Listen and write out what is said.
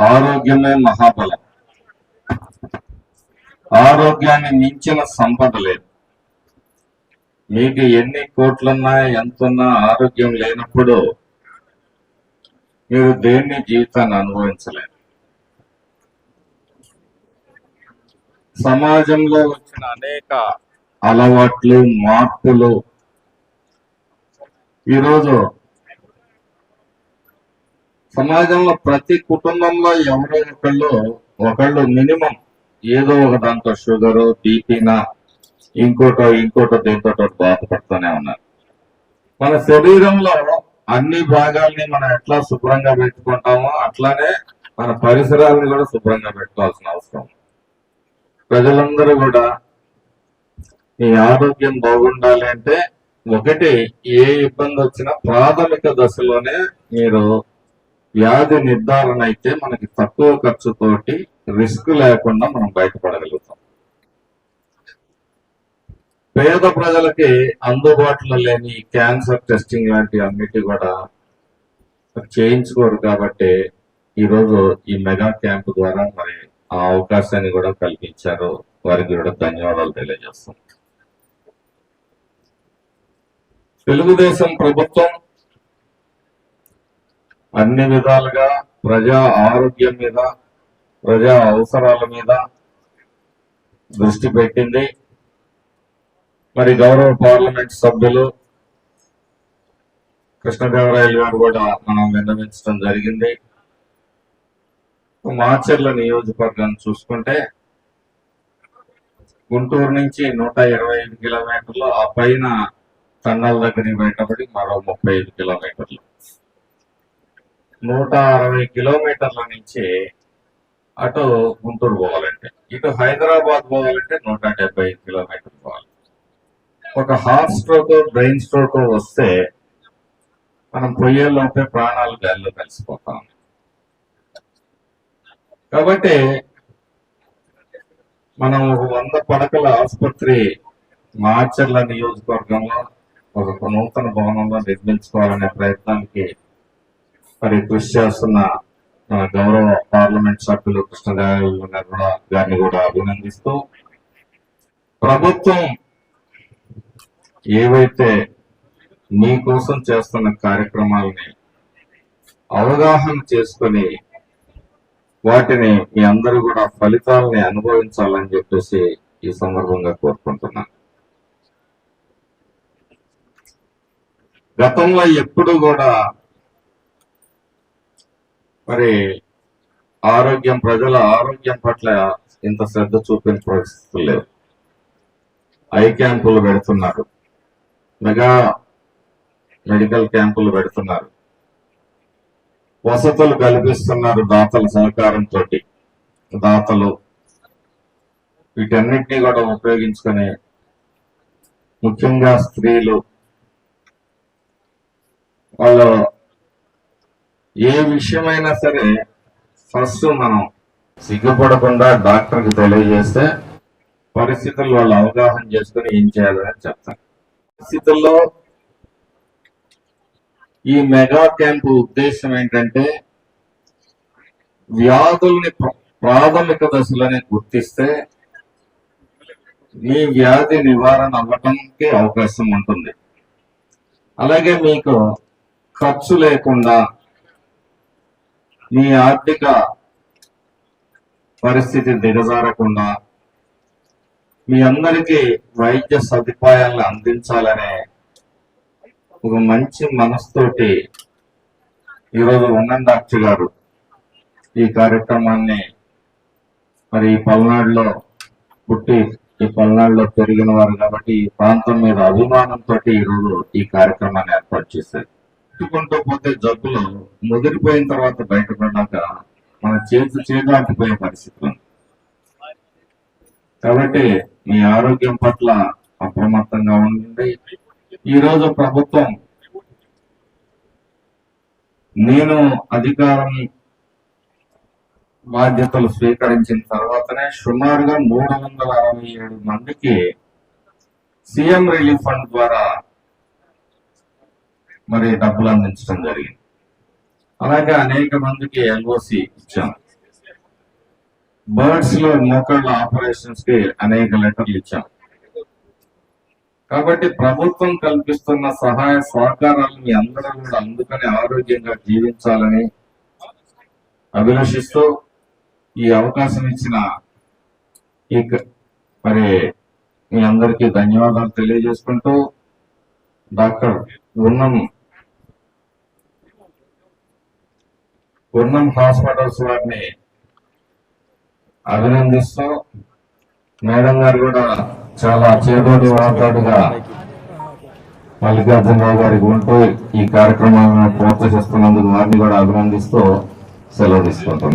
ఆరోగ్యమే మహాబలం. ఆరోగ్యాన్ని మించిన సంపద లేదు. మీకు ఎన్ని కోట్లున్నా ఎంతున్నా ఆరోగ్యం లేనప్పుడు మీరు దేన్ని జీవితాన్ని అనుభవించలేరు. సమాజంలో వచ్చిన అనేక అలవాట్లు మార్పులు ఈరోజు సమాజంలో ప్రతి కుటుంబంలో ఎవరో ఒకళ్ళు ఒకళ్ళు మినిమం ఏదో ఒక దాంతో షుగరు బీపీనా ఇంకోటో ఇంకోటో దీంతో బాధపడుతూనే ఉన్నారు. మన శరీరంలో అన్ని భాగాల్ని మనం ఎట్లా శుభ్రంగా పెట్టుకుంటామో అట్లానే మన పరిసరాలను కూడా శుభ్రంగా పెట్టుకోవాల్సిన అవసరం ప్రజలందరూ కూడా ఈ ఆరోగ్యం బాగుండాలి అంటే ఒకటి ఏ ఇబ్బంది వచ్చినా ప్రాథమిక దశలోనే మీరు వ్యాధి నిర్ధారణ అయితే మనకి తక్కువ ఖర్చుతోటి రిస్క్ లేకుండా మనం బయటపడగలుగుతాం. పేద ప్రజలకి అందుబాటులో లేని క్యాన్సర్ టెస్టింగ్ లాంటివి అన్నిటి కూడా చేయించుకోరు కాబట్టి ఈరోజు ఈ మెగా క్యాంప్ ద్వారా మరి ఆ అవకాశాన్ని కూడా కల్పించారు. వారికి కూడా ధన్యవాదాలు తెలియజేస్తాం తెలుగుదేశం ప్రభుత్వం అన్ని విధాలుగా ప్రజా ఆరోగ్యం మీద ప్రజా అవసరాల మీద దృష్టి పెట్టింది. మరి గౌరవ పార్లమెంట్ సభ్యులు కృష్ణదేవరాయలు గారు కూడా మనం విన్నవించడం జరిగింది. మాచర్ల నియోజకవర్గాన్ని చూసుకుంటే గుంటూరు నుంచి నూట ఇరవై ఐదు కిలోమీటర్లు ఆ పైన తన్నల దగ్గరికి బయటపడి మరో ముప్పై ఐదు కిలోమీటర్లు. నూట అరవై కిలోమీటర్ల నుంచి అటు గుంటూరు పోవాలంటే ఇటు హైదరాబాద్ పోవాలంటే నూట డెబ్బై కిలోమీటర్ కిలోమీటర్లు పోవాలి. ఒక హార్ట్ స్ట్రోక్ బ్రెయిన్ స్ట్రోక్ వస్తే మనం పొయ్యేలోపే ప్రాణాలు గాల్లో కలిసిపోతాం కాబట్టి మనం ఒక వంద పడకల ఆసుపత్రి మాచర్ల నియోజకవర్గంలో ఒక నూతన భవనంలో నిర్మించుకోవాలనే ప్రయత్నానికి మరి కృషి చేస్తున్న మన గౌరవ పార్లమెంట్ సభ్యులు కృష్ణదేవరాయలు గారు కూడా గారిని కూడా అభినందిస్తూ ప్రభుత్వం ఏవైతే మీకోసం చేస్తున్న కార్యక్రమాలని అవగాహన చేసుకొని వాటిని మీ అందరూ కూడా ఫలితాలని అనుభవించాలని చెప్పేసి ఈ సందర్భంగా కోరుకుంటున్నాను. గతంలో ఎప్పుడు కూడా మరి ఆరోగ్యం ప్రజల ఆరోగ్యం పట్ల ఇంత శ్రద్ధ చూపిన పరిస్థితులు లేవు. ఐ క్యాంపులు పెడుతున్నారు. మెగా మెడికల్ క్యాంపులు పెడుతున్నారు. వసతులు కల్పిస్తున్నారు దాతల సహకారంతో దాతలు వీటన్నిటినీ కూడా ఉపయోగించుకొని ముఖ్యంగా స్త్రీలు వాళ్ళు ఏ విషయమైనా సరే ఫస్ట్ మనం సిగ్గుపడకుండా డాక్టర్కి తెలియజేస్తే పరిస్థితులు వాళ్ళు అవగాహన చేసుకుని ఏం చేయాలని చెప్తాను పరిస్థితుల్లో ఈ మెగా క్యాంపు ఉద్దేశం ఏంటంటే వ్యాధుల్ని ప్ర- ప్రాథమిక దశలోనే గుర్తిస్తే మీ వ్యాధి నివారణ అవ్వటానికి అవకాశం ఉంటుంది. అలాగే మీకు ఖర్చు లేకుండా మీ ఆర్థిక పరిస్థితి దిగజారకుండా మీ అందరికీ వైద్య సదుపాయాలను అందించాలనే ఒక మంచి మనసుతోటి ఈరోజు ఉన్నన్ డాక్టర్ గారు ఈ కార్యక్రమాన్ని మరి ఈ పల్నాడులో పుట్టి ఈ పల్నాడులో పెరిగిన వారు కాబట్టి ఈ ప్రాంతం మీద అభిమానంతో ఈరోజు ఈ కార్యక్రమాన్ని ఏర్పాటు చేశారు. పెట్టుకుంటూ పోతే జబ్బులు ముదిరిపోయిన తర్వాత బయటపడ్డాక మన చేతి చేదాటిపోయే పరిస్థితి ఉంది. కాబట్టి మీ ఆరోగ్యం పట్ల అప్రమత్తంగా ఉండండి. ఈ రోజు ప్రభుత్వం నేను అధికారం బాధ్యతలు స్వీకరించిన తర్వాతనే సుమారుగా మూడు వందల అరవై ఏడు మందికి సీఎం రిలీఫ్ ఫండ్ ద్వారా మరి డబ్బులు అందించడం జరిగింది. అలాగే అనేక మందికి ఎల్ఓసి ఇచ్చాం. బర్డ్స్లో మోకాళ్ళ ఆపరేషన్స్కి అనేక లెటర్లు ఇచ్చాం. కాబట్టి ప్రభుత్వం కల్పిస్తున్న సహాయ సహకారాలు మీ అందరూ కూడా అందుకని ఆరోగ్యంగా జీవించాలని అభిలషిస్తూ ఈ అవకాశం ఇచ్చిన ఈ మరి మీ అందరికీ ధన్యవాదాలు తెలియజేసుకుంటూ డాక్టర్ ఉన్నం ఉన్నం హాస్పిటల్స్ వారిని అభినందిస్తూ మేడం గారు కూడా చాలా చేదోటి వాతాడుగా మల్లికార్జునరావు గారికి ఉంటూ ఈ కార్యక్రమాలను ప్రోత్సహిస్తున్నందుకు వారిని కూడా అభినందిస్తూ సెలవు తీసుకుంటున్నాను.